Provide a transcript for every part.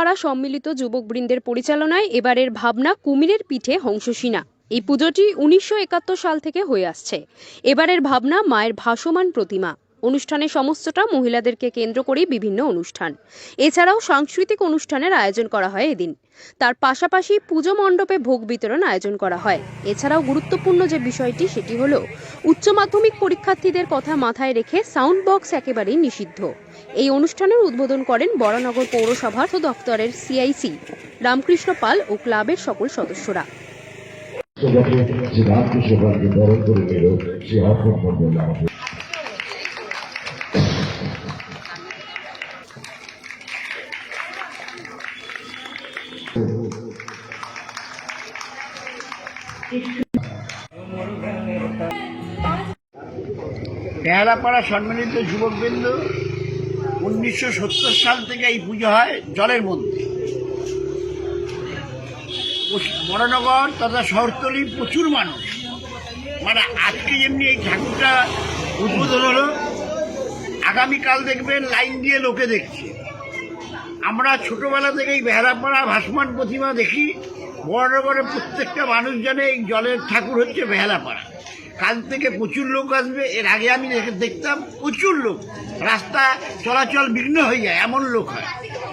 পাড়া সম্মিলিত যুবকবৃন্দের পরিচালনায় এবারের ভাবনা কুমিরের পিঠে হংসসীনা। এই পুজোটি উনিশশো একাত্তর সাল থেকে হয়ে আসছে। এবারের ভাবনা মায়ের ভাসমান প্রতিমা। অনুষ্ঠানে সমস্তটা মহিলাদেরকে কেন্দ্র করেই বিভিন্ন অনুষ্ঠান। এছাড়াও সাংস্কৃতিক অনুষ্ঠানের আয়োজন করা হয় এদিন। তার পাশাপাশি পুজো মণ্ডপে ভোগ বিতরণ আয়োজন করা হয়। এছাড়াও গুরুত্বপূর্ণ যে বিষয়টি, সেটি হল উচ্চ মাধ্যমিক পরীক্ষার্থীদের কথা মাথায় রেখে সাউন্ড বক্স একেবারেই নিষিদ্ধ। এই অনুষ্ঠানের উদ্বোধন করেন বরানগর পৌরসভার দপ্তরের সিআইসি, রামকৃষ্ণ পাল ও ক্লাবের সকল সদস্যরা। যে রামকৃষ্ণ পালকে বরণ করে নিল, সে করবেন সম্মিলিত যুবকবৃন্দ, উনিশশো সত্তর সাল থেকে এই পুজো হয় জলের মধ্যে। বড়নগর তথা শহরতলি প্রচুর মানুষ। মানে আজকে যেমনি এই ঠাকুরটা উদ্বোধন হলো, আগামীকাল দেখবেন লাইন দিয়ে লোকে দেখছে। আমরা ছোটবেলা থেকেই বেহারাপাড়া ভাসমান প্রতিমা দেখি বড়নগরে প্রত্যেকটা মানুষ জানে এই জলের ঠাকুর হচ্ছে বেহালাপাড়া। কাল থেকে প্রচুর লোক আসবে, এর আগে আমি দেখে দেখতাম প্রচুর লোক। রাস্তা চলাচল বিঘ্ন হয়ে যায়, এমন লোক হয়।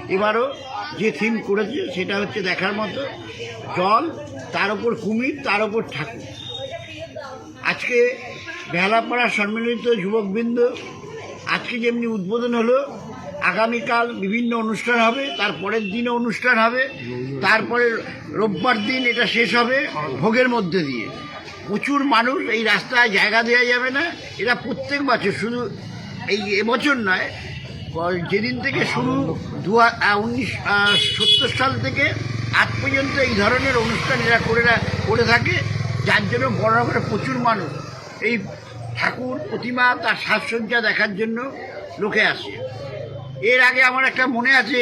এবারও যে থিম করেছে, সেটা হচ্ছে দেখার মতো। জল, তার ওপর কুমির, তার ওপর ঠাকুর। আজকে বেহালাপাড়া সম্মিলিত যুবকবৃন্দ, আজকে যেমনি উদ্বোধন হলো আগামীকাল বিভিন্ন অনুষ্ঠান হবে, তার পরের দিনও অনুষ্ঠান হবে, তারপরে রোববার দিন এটা শেষ হবে ভোগের মধ্যে দিয়ে। প্রচুর মানুষ এই রাস্তায় জায়গা দেওয়া যাবে না এরা প্রত্যেক বছর, শুধু এই এবছর নয় যেদিন থেকে শুরু, দু উনিশ সত্তর সাল থেকে আজ পর্যন্ত এই ধরনের অনুষ্ঠান এরা করে করে থাকে, যার জন্য বড় করে প্রচুর মানুষ এই ঠাকুর প্রতিমা তার সাজসজ্জা দেখার জন্য লোকে আসে। এর আগে আমার একটা মনে আছে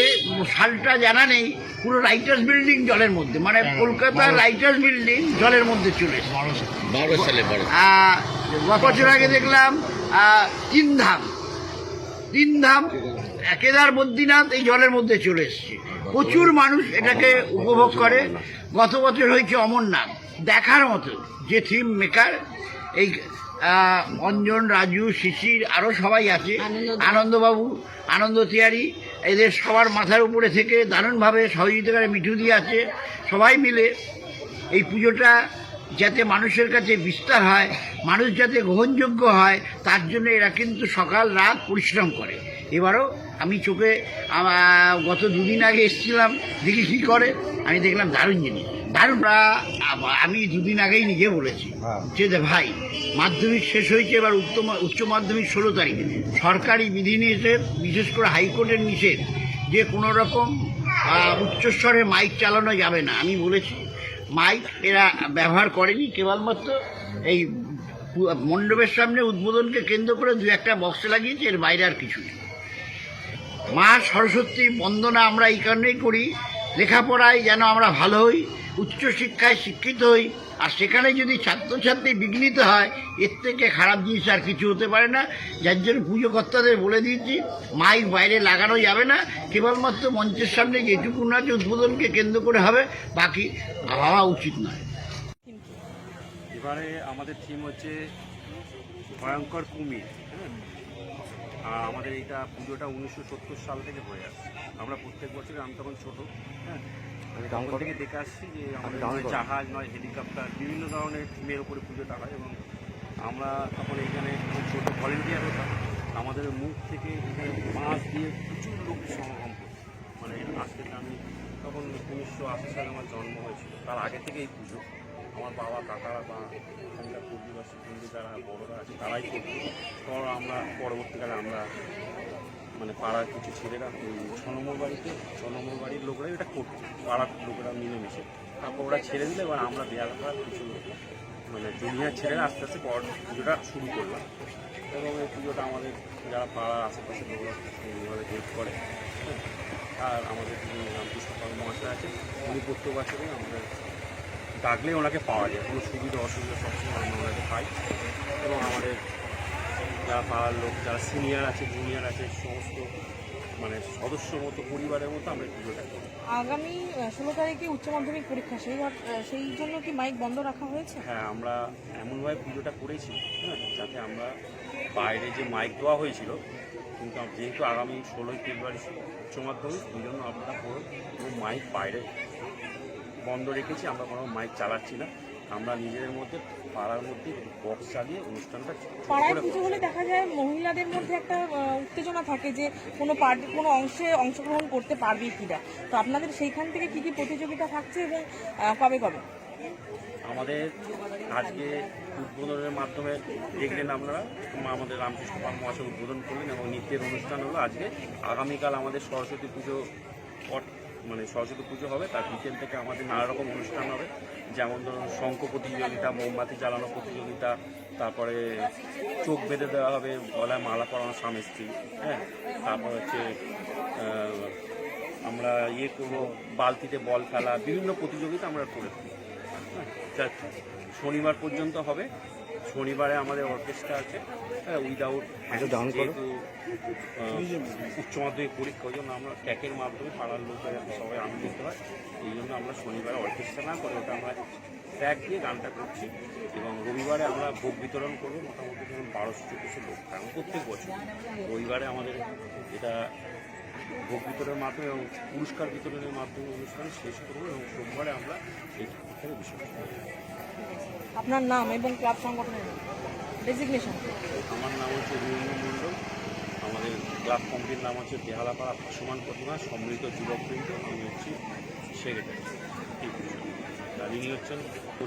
সালটা জানা নেই পুরো রাইটার্স বিল্ডিং জলের মধ্যে মানে কলকাতার রাইটার্স বিল্ডিং জলের মধ্যে চলে এসেছে। বারো সালে। বারো আহ, গত বছর আগে দেখলাম তিন ধাম তিন ধাম আহ, কেদার বদ্রীনাথ এই জলের মধ্যে চলে এসছে। প্রচুর মানুষ এটাকে উপভোগ করে। গত বছর হয়েছে অমরনাথ। দেখার মতো যে থিম মেকার এই অঞ্জন রাজু শিশির আরও সবাই আছে। আনন্দবাবু। আনন্দ তিয়ারি এদের সবার মাথার উপরে থেকে দারুণভাবে সহযোগিতা করে মিঠু দিয়ে আছে। সবাই মিলে এই পুজোটা যাতে মানুষের কাছে বিস্তার হয় মানুষ যাতে গ্রহণযোগ্য হয় তার জন্য এরা কিন্তু সকাল রাত পরিশ্রম করে। এবারও আমি চোখে গত দুদিন আগে এসেছিলাম দেখি কী করে। আমি দেখলাম দারুণ জিনিস। আ- আমি দুদিন আগেই নিজে বলেছি যে দে ভাই মাধ্যমিক শেষ হয়েছে এবার উচ্চ উচ্চ মাধ্যমিক ষোলো তারিখে। সরকারি বিধিনিষেধ বিশেষ করে হাইকোর্টের নিষেধ যে কোনো রকম উচ্চস্বরে মাইক চালানো যাবে না। আমি বলেছি মাইক এরা ব্যবহার করেনি কেবলমাত্র এই মণ্ডপের সামনে উদ্বোধনকে কেন্দ্র করে দু একটা বক্স লাগিয়েছে এর বাইরে আর কিছু নেই। মা সরস্বতী বন্দনা আমরা এই কারণেই করি লেখাপড়ায় যেন আমরা ভালো হই উচ্চশিক্ষায় শিক্ষিত হই, আর সেখানে যদি ছাত্রছাত্রী বিঘ্নিত হয়, এর থেকে খারাপ জিনিস আর কিছু হতে পারে না। যার জন্য পুজো কর্তাদের বলে দিয়েছি, মাইক বাইরে লাগানো যাবে না। কেবলমাত্র মঞ্চের সামনে যেটুকু আছে উদ্বোধনকে কেন্দ্র করে হবে, বাকি ভাবা উচিত নয়। এবারে আমাদের থিম হচ্ছে ভয়ঙ্কর কুমির আমাদের এইটা পুজোটা উনিশশো সত্তর সাল থেকে হয়ে আসছে। আমরা প্রত্যেক বছর আমি তখন ছোটো হ্যাঁ আমি তখন থেকে দেখে আসছি যে আমাদের জাহাজ নয় হেলিকপ্টার বিভিন্ন ধরনের থিমের ওপরে পুজোটা হয় এবং আমরা তখন এইখানে খুব ছোটো ভলেন্টিয়ার হতাম। আমাদের মুখ থেকে এখানে মাছ দিয়ে প্রচুর লোক সমাগম করতো মানে আজকে আমি তখন উনিশশো আশি সালে আমার জন্ম হয়েছিল। তার আগে থেকে এই পুজো। আমার বাবা কাকারা বা এখানকার পূর্ববাসী হিন্দু যারা বড়রা আছে তারাই করতো। তো আমরা পরবর্তীকালে আমরা মানে পাড়ার কিছু ছেলেরা ছ নম্বর বাড়িতে ছ নম্বর বাড়ির লোকরাই এটা করতো পাড়ার লোকেরা মিলেমিশে তারপর ওরা ছেড়ে দিলে, এবার আমরা দেয়াল পাড়ার কিছু মানে জুনিয়ার ছেলেরা আস্তে আস্তে পুজোটা শুরু করলাম এবং এই পুজোটা আমাদের যারা পাড়ার আশেপাশের লোকরা এইভাবে হেল্প করে। আর আমাদের রামকৃষ্ণ মহাশয় আছে উনি প্রত্যেক বছরই আমাদের ডাকলে ওনাকে পাওয়া যায়, কোনো সুবিধা অসুবিধা সবসময় আমরা ওনাকে পাই এবং আমাদের যারা পাড়ার লোক যারা সিনিয়র আছে জুনিয়র আছে সমস্ত মানে সদস্য মতো পরিবারের মতো আমরা পুজোটা করি। আগামী ষোলো তারিখে উচ্চ মাধ্যমিক পরীক্ষা সেই সেই জন্য কি মাইক বন্ধ রাখা হয়েছে? হ্যাঁ আমরা এমনভাবে পুজোটা করেছি হ্যাঁ যাতে আমরা বাইরে যে মাইক দেওয়া হয়েছিল কিন্তু যেহেতু আগামী ষোলোই ফেব্রুয়ারি উচ্চ মাধ্যমিক এই জন্য আমরা পুরো মাইক বাইরে বন্ধ রেখেছি আমরা কোনো মাইক চালাচ্ছি না। আমরা নিজেদের মধ্যে পাড়ার মধ্যে বক্স চালিয়ে অনুষ্ঠানটা পাড়ায় পুজো হলে দেখা যায় মহিলাদের মধ্যে একটা উত্তেজনা থাকে যে কোনো পার্টি কোনো অংশে অংশগ্রহণ করতে পারবে কিনা। তো আপনাদের সেইখান থেকে কি কি প্রতিযোগিতা থাকছে এবং কবে কবে? আমাদের আজকে উদ্বোধনের মাধ্যমে দেখলেন আপনারা আমাদের রামকৃষ্ণ পাল মহাশয় উদ্বোধন করলেন এবং নৃত্যের অনুষ্ঠান হলো আজকে। আগামীকাল আমাদের সরস্বতী পুজো মানে সরস্বতী পুজো হবে তার বিকেল থেকে আমাদের নানা রকম অনুষ্ঠান হবে। যেমন ধরুন শঙ্খ প্রতিযোগিতা মোমবাতি জ্বালানো প্রতিযোগিতা তারপরে চোখ বেঁধে দেওয়া হবে গলায় মালা পরানো স্বামী স্ত্রী হ্যাঁ? তারপর হচ্ছে আমরা ইয়ে করব বালতিতে বল খেলা বিভিন্ন প্রতিযোগিতা আমরা করে থাকি হ্যাঁ, শনিবার পর্যন্ত হবে। শনিবারে আমাদের অর্কেস্ট্রা আছে হ্যাঁ উইদাউট যেহেতু আহ, উচ্চ মাধ্যমিক পরীক্ষা ওই জন্য আমরা ট্যাকের মাধ্যমে পাড়ার লোকের সবাই আনন্দ দিতে হয় এই জন্য আমরা শনিবারে অর্কেস্ট্রা না করে ওটা আমরা ট্যাগ দিয়ে গানটা করছি এবং রবিবারে আমরা ভোগ বিতরণ করব মোটামুটি ধরুন বারোশো চোদ্দোশো লোক কারণ প্রত্যেক বছর রবিবারে আমাদের এটা ভোগ বিতরণের মাধ্যমে এবং পুরস্কার বিতরণের মাধ্যমে অনুষ্ঠান শেষ করব এবং সোমবারে আমরা এই ঠাকুরটাকে বিসর্জন। আপনার নাম এবং ক্লাব সংগঠনের নাম ডেজিগনেশন। আমার নাম হচ্ছে রবীন্দ্র মণ্ডল। আমাদের ক্লাব কমিটির নাম হচ্ছে বেহালাপাড়া ভাসমান প্রতিমা সম্মিলিত কিন্তু আমি হচ্ছি সেক্রেটারি হচ্ছেন